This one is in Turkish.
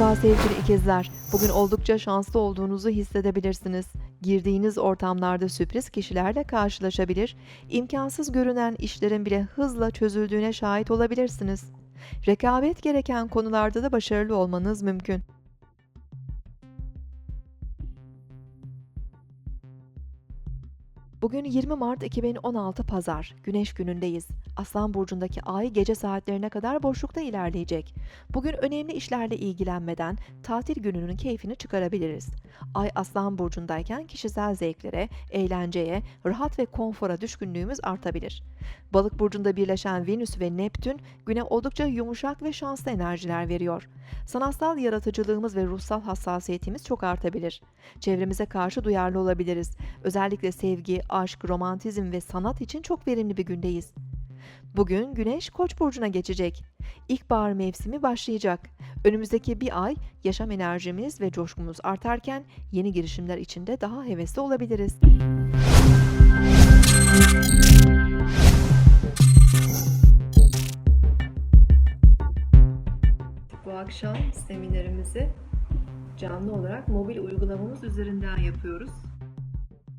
Merhaba sevgili ikizler. Bugün oldukça şanslı olduğunuzu hissedebilirsiniz. Girdiğiniz ortamlarda sürpriz kişilerle karşılaşabilir, imkansız görünen işlerin bile hızla çözüldüğüne şahit olabilirsiniz. Rekabet gereken konularda da başarılı olmanız mümkün. Bugün 20 Mart 2016 Pazar, Güneş günündeyiz. Aslan burcundaki ay gece saatlerine kadar boşlukta ilerleyecek. Bugün önemli işlerle ilgilenmeden tatil gününün keyfini çıkarabiliriz. Ay Aslan burcundayken kişisel zevklere, eğlenceye, rahat ve konfora düşkünlüğümüz artabilir. Balık burcunda birleşen Venüs ve Neptün güne oldukça yumuşak ve şanslı enerjiler veriyor. Sanatsal yaratıcılığımız ve ruhsal hassasiyetimiz çok artabilir. Çevremize karşı duyarlı olabiliriz. Özellikle sevgi, aşk, romantizm ve sanat için çok verimli bir gündeyiz. Bugün Güneş Koç burcuna geçecek. İlkbahar mevsimi başlayacak. Önümüzdeki bir ay yaşam enerjimiz ve coşkumuz artarken yeni girişimler için de daha hevesli olabiliriz. Bu akşam seminerimizi canlı olarak mobil uygulamamız üzerinden yapıyoruz.